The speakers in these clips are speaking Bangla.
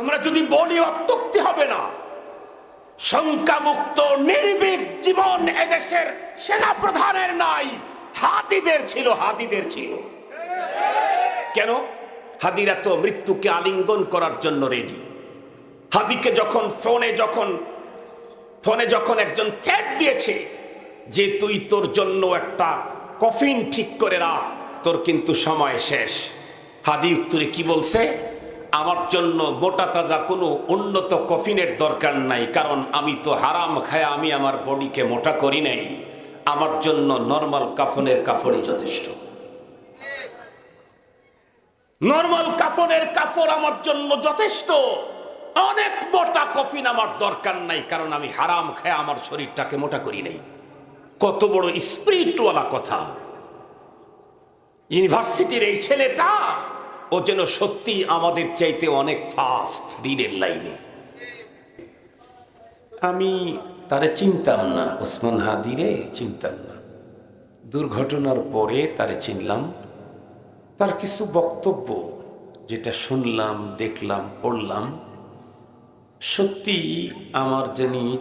আমরা যদি বলি অত্যুক্তি হবে না, শঙ্কামুক্ত, নির্ভীক জীবন এদেশের সেনা প্রধানের নাই, হাতিদের ছিল হাতিদের ছিল। কেন? হাদিরা তো মৃত্যুকে আলিঙ্গন করার জন্য রেডি হাদিকে যখন ফোনে যখন ফোনে যখন একজন থ্রেট দিয়েছে যে তুই তোর জন্য একটা কফিন ঠিক করে রাখ, তোর কিন্তু সময় শেষ। হাদি উত্তরে কি বলছে? আমার জন্য মোটা তাজা কোনো উন্নত কফিনের দরকার নাই, কারণ আমি তো হারাম খায় আমি আমার বডিকে মোটা করি নাই। আমার জন্য নর্মাল কাফনের কাপড়ই যথেষ্ট। নর্মাল কাফনের কাপড় আমার জন্য যথেষ্ট। অনেক মোটা কফিন আমার দরকার নাই, কারণ আমি হারাম খায় আমার শরীরটাকে মোটা করি নাই। কত বড় স্পিরিটওয়ালা কথা। ইউনিভার্সিটির এই ছেলেটা ও যেন সত্যি আমাদের চাইতে অনেক ফাস্ট দিনের লাইনে। আমি তারে চিনতাম না, ওসমান হাদিরে চিনতাম না। দুর্ঘটনার পরে তারে চিনলাম। তার কিছু বক্তব্য যেটা শুনলাম, দেখলাম, পড়লাম, সত্যি আমার জানি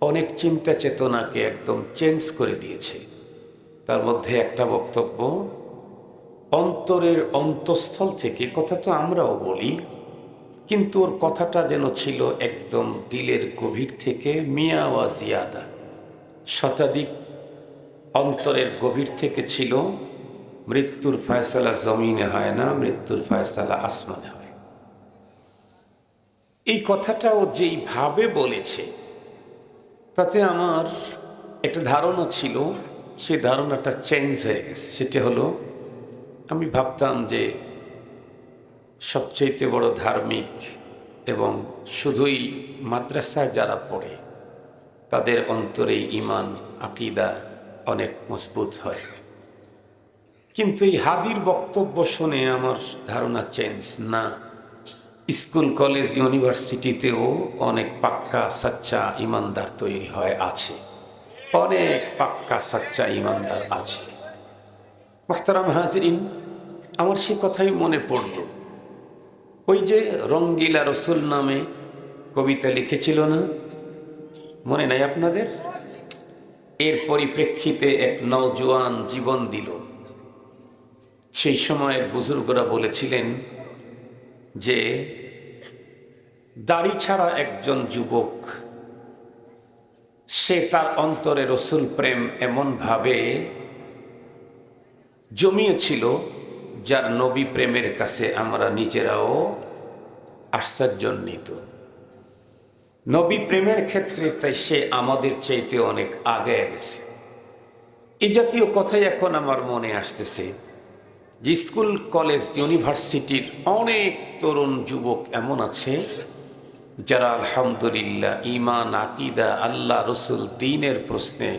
অনেক চিন্তা চেতনাকে একদম চেঞ্জ করে দিয়েছে। তার মধ্যে একটা বক্তব্য অন্তরের অন্তঃস্থল থেকে, কথা তো আমরাও বলি, কিন্তু ওর কথাটা যেন ছিল একদম দিলের গভীর থেকে, মিয়া ওয়া জিয়াদা। শতাধিক অন্তরের গভীর থেকে ছিল, মৃত্যুর ফয়সালা জমিনে হয় না, মৃত্যুর ফয়সালা আসমানে হয়। এই কথাটা ও যেইভাবে বলেছে, তাতে আমার একটা ধারণা ছিল সেই ধারণাটা চেঞ্জ হয়ে গেছে। সেটা হলো আমি ভাবতাম যে সবচেয়ে বড় ধার্মিক এবং শুধুই মাদ্রাসায় যারা পড়ে, তাদের অন্তরে ইমান, আকিদা অনেক মজবুত হয়। কিন্তু এই হাদির বক্তব্য শুনে আমার ধারণা চেঞ্জ না। স্কুল, কলেজ, ইউনিভার্সিটিতেও অনেক পাক্কা, সাচ্চা ইমানদার তৈরি হয়, আছে। অনেক পাক্কা, সাচ্চা ইমানদার আছে। মোহতারাম হাজরিন আমার সে কথাই মনে পড়ল। ওই যে রঙ্গিলা রসুল নামে কবিতা লিখেছিল না? মনে নাই আপনাদের? এর পরিপ্রেক্ষিতে এক নওজোয়ান জীবন দিল। সেই সময়ের বুজুর্গরা বলেছিলেন যে, দাড়ি ছাড়া একজন যুবক, সে তার অন্তরে রসুল প্রেম এমনভাবে জমিয়েছিল যার নবী প্রেমের কাছে আমরা নিজেরাও আশ্চর্যান্বিত নবী প্রেমের ক্ষেত্রে তাই সে আমাদের চাইতে অনেক আগে গেছে। এই জাতীয় কথাই এখন আমার মনে আসতেছে যে স্কুল, কলেজ, ইউনিভার্সিটির অনেক তরুণ যুবক এমন আছে যারা আলহামদুলিল্লাহ ইমান আকিদা, আল্লাহ, রসুল দিনের প্রশ্নে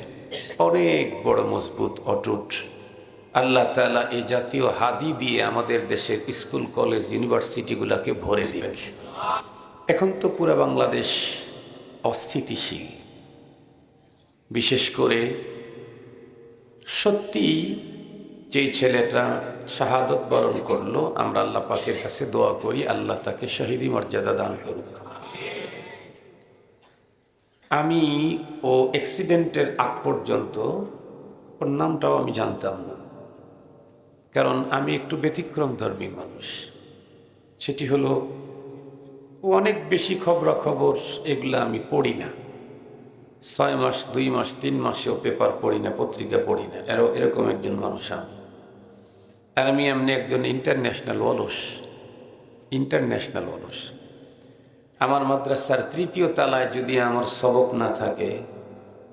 অনেক বড়, মজবুত, অটুট আল্লাহ তালা এই জাতীয় হাদি দিয়ে আমাদের দেশের স্কুল, কলেজ, ইউনিভার্সিটিগুলোকে ভরে দিবে এখন তো পুরা বাংলাদেশ অস্থিতিশীল। বিশেষ করে সত্যি যেই ছেলেটা শাহাদত বরণ করল, আমরা আল্লাহ পাকের কাছে দোয়া করি, আল্লাহ তাকে শহীদি মর্যাদা দান করুক। আমি ও অ্যাক্সিডেন্টের আগ পর্যন্ত ওর নামটাও আমি জানতাম না। কারণ আমি একটু ব্যতিক্রম ধর্মী মানুষ। সেটি হলো, অনেক বেশি খবরাখবর এগুলো আমি পড়ি না। ছয় মাস, দুই মাস, তিন মাসেও পেপার পড়ি না, পত্রিকা পড়ি না। এরও, এরকম একজন মানুষ আমি। আর আমি এমনি একজন ইন্টারন্যাশনাল অলস। ইন্টারন্যাশনাল অলস। আমার মাদ্রাসার তৃতীয় তালায় যদি আমার সবক না থাকে,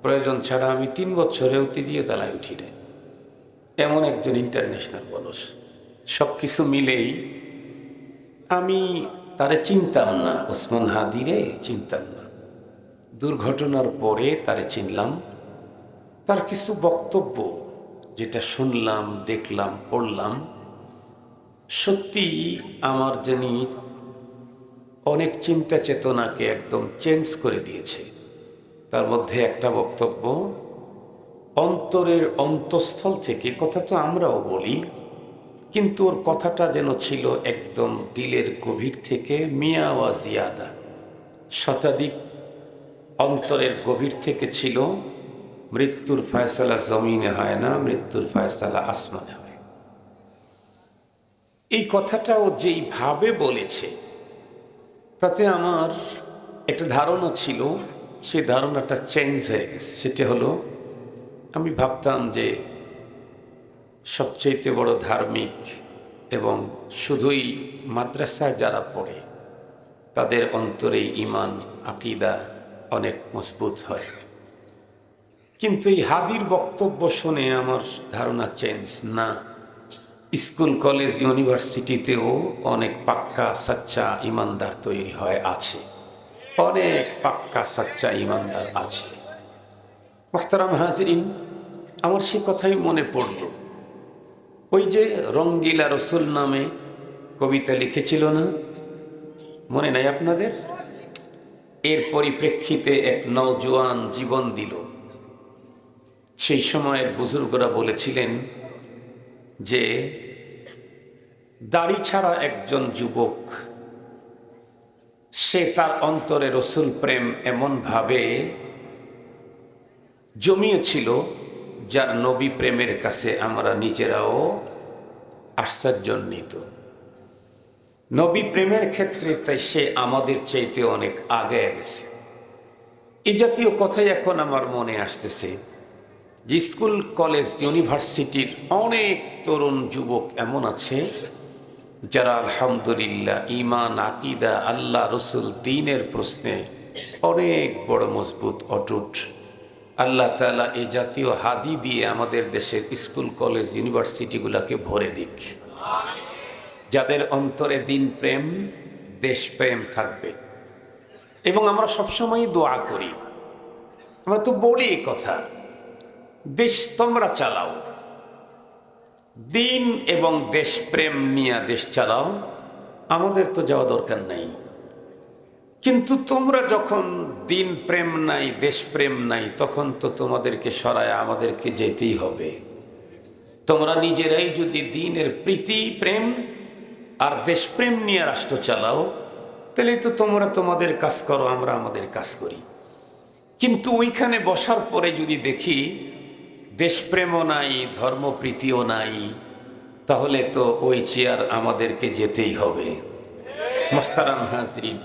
প্রয়োজন ছাড়া আমি তিন বছরেও তৃতীয় তালায় উঠি না এমন একজন ইন্টারন্যাশনাল মানুষ। সব কিছু মিলেই আমি তারে চিনতাম না। ওসমান হাদিরে চিনতাম না। দুর্ঘটনার পরে তারে চিনলাম। তার কিছু বক্তব্য যেটা শুনলাম, দেখলাম, পড়লাম, সত্যি আমার জানি অনেক চিন্তা চেতনাকে একদম চেঞ্জ করে দিয়েছে। তার মধ্যে একটা বক্তব্য অন্তরের অন্তঃস্থল থেকে কথা তো আমরাও বলি, কিন্তু ওর কথাটা যেন ছিল একদম দিলের গভীর থেকে মিয়া ওয়া জিয়াদা। শতাধিক অন্তরের গভীর থেকে ছিল, মৃত্যুর ফয়সালা জমিনে হয় না, মৃত্যুর ফয়সালা আসমানে হয়। এই কথাটা ও যেইভাবে বলেছে, তাতে আমার একটা ধারণা ছিল সেই ধারণাটা চেঞ্জ হয়ে গেছে। সেটা হলো আমি ভাবতাম যে সবচেয়েতে বড় ধার্মিক এবং শুধুই মাদ্রাসায় যারা পড়ে, তাদের অন্তরে ইমান, আকিদা অনেক মজবুত হয়। কিন্তু এই হাদির বক্তব্য শুনে আমার ধারণা চেঞ্জ না। স্কুল, কলেজ, ইউনিভার্সিটিতেও অনেক পাক্কা সাচ্চা ইমানদার তৈরি হয়, আছে। অনেক পাক্কা সাচ্চা ইমানদার আছে। মোহতারাম হাজরিন, আমার সে কথাই মনে পড়ল। ওই যে রঙ্গিলা রসুল নামে কবিতা লিখেছিল না? মনে নাই আপনাদের? এর পরিপ্রেক্ষিতে এক নওজোয়ান জীবন দিল। সেই সময়ের বুজুর্গরা বলেছিলেন যে, দাড়ি ছাড়া একজন যুবক, সে তার অন্তরে রসুল প্রেম এমনভাবে জমিয়েছিল যার নবী প্রেমের কাছে আমরা নিজেরাও আশ্চর্যান্বিত নবী প্রেমের ক্ষেত্রে তাই সে আমাদের চাইতে অনেক আগে গেছে। এই জাতীয় কথাই এখন আমার মনে আসতেছে যে স্কুল, কলেজ, ইউনিভার্সিটির অনেক তরুণ যুবক এমন আছে যারা আলহামদুলিল্লাহ ইমান আকিদা, আল্লাহ, রসুল দিনের প্রশ্নে অনেক বড় মজবুত, অটুট আল্লাহ তালা এই জাতীয় হাদি দিয়ে আমাদের দেশের স্কুল, কলেজ, ইউনিভার্সিটিগুলোকে ভরে দিক। যাদের অন্তরে দিন প্রেম, দেশ প্রেম থাকবে। এবং আমরা সবসময় দোয়া করি। আমরা তো বলি এই কথা, দেশ তোমরা চালাও। দিন এবং দেশপ্রেম নিয়ে দেশ চালাও, আমাদের তো যাওয়া দরকার নাই। কিন্তু তোমরা যখন দিন প্রেম নাই দেশপ্রেম নাই, তখন তো তোমাদেরকে সরায় আমাদেরকে যেতেই হবে। তোমরা নিজেরাই যদি দিনের প্রীতি, প্রেম আর দেশপ্রেম নিয়ে রাষ্ট্র চালাও, তাহলে তো তোমরা তোমাদের কাজ করো, আমরা আমাদের কাজ করি। কিন্তু ওইখানে বসার পরে যদি দেখি দেশপ্রেমও নাই ধর্মপ্রীতিও নাই, তাহলে তো ওই চেয়ার আমাদেরকে যেতেই হবে। মোহতারাম হাজরিন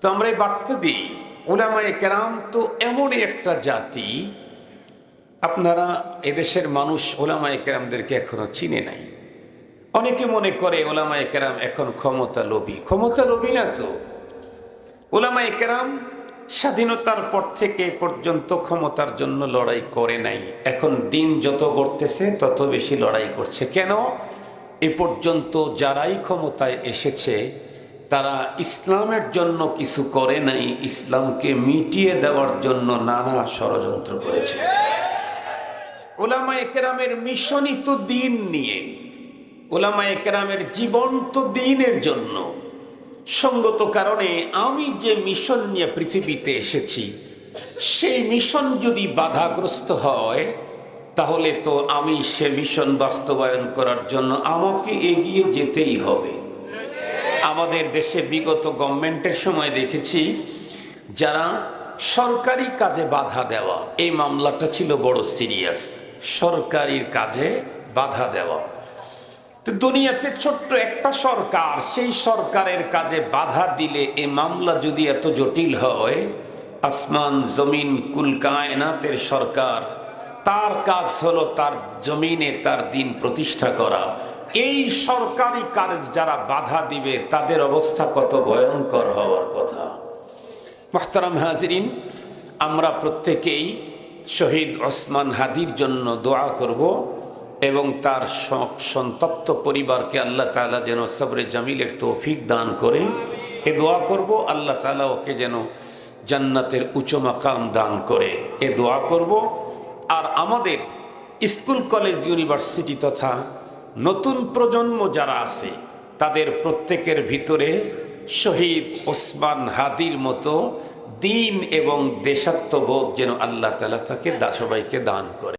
তো আমরা এই বার্তা দিই ওলামায় কেরাম তো এমনই একটা জাতি, আপনারা এদেশের মানুষ ওলামায় কেরামদেরকে এখনও চিনে নাই। অনেকে মনে করে ওলামায় কেরাম এখন ক্ষমতা লোভী। ক্ষমতা লোভী না তো? ওলামায় কেরাম স্বাধীনতার পর থেকে পর্যন্ত ক্ষমতার জন্য লড়াই করে নাই। এখন দিন যত গড়তেছে, তত বেশি লড়াই করছে। কেন? এ পর্যন্ত যারাই ক্ষমতায় এসেছে তারা ইসলামের জন্য কিছু করে নাই, ইসলামকে মিটিয়ে দেওয়ার জন্য নানা ষড়যন্ত্র করেছে। ওলামা একরামের মিশনই তো দিন নিয়ে ওলামা একরামের জীবন তো দিনের জন্য। সঙ্গত কারণে আমি যে মিশন নিয়ে পৃথিবীতে এসেছি, সেই মিশন যদি বাধাগ্রস্ত হয়, তাহলে তো আমি সে মিশন বাস্তবায়ন করার জন্য আমাকে এগিয়ে যেতেই হবে। আমাদের দেশে বিগত গভর্নমেন্টের সময় দেখেছি, যারা সরকারি কাজে বাধা দেওয়া, এই মামলাটা ছিল বড় সিরিয়াস। সরকারির কাজে বাধা দেওয়া। তো দুনিয়াতে ছোট্ট একটা সরকার, সেই সরকারের কাজে বাধা দিলে এ মামলা যদি এত জটিল হয়, আসমান জমিন কুল কায়নাতের সরকার, তার কাজ হলো তার জমিনে তার দিন প্রতিষ্ঠা করা। এই সরকারি কাজ যারা বাধা দিবে, তাদের অবস্থা কত ভয়ঙ্কর হওয়ার কথা। মোহতারাম হাজরিন, আমরা প্রত্যেকেই শহীদ ওসমান হাদির জন্য দোয়া করব এবং তার সন্তপ্ত পরিবারকে আল্লাহ তালা যেন সবরে জামিলের তৌফিক দান করে। এ দোয়া করব, আল্লাহ তালা ওকে যেন জান্নাতের উচ্চ মাকাম দান করে। এ দোয়া করব। আর আমাদের স্কুল, কলেজ, ইউনিভার্সিটি তথা নতুন প্রজন্ম যারা আছে, তাদের প্রত্যেকের ভিতরে শহীদ ওসমান হাদির মতো দিন এবং দেশাত্মবোধ যেন আল্লাহ তালা তাকে সবাইকে দান করে।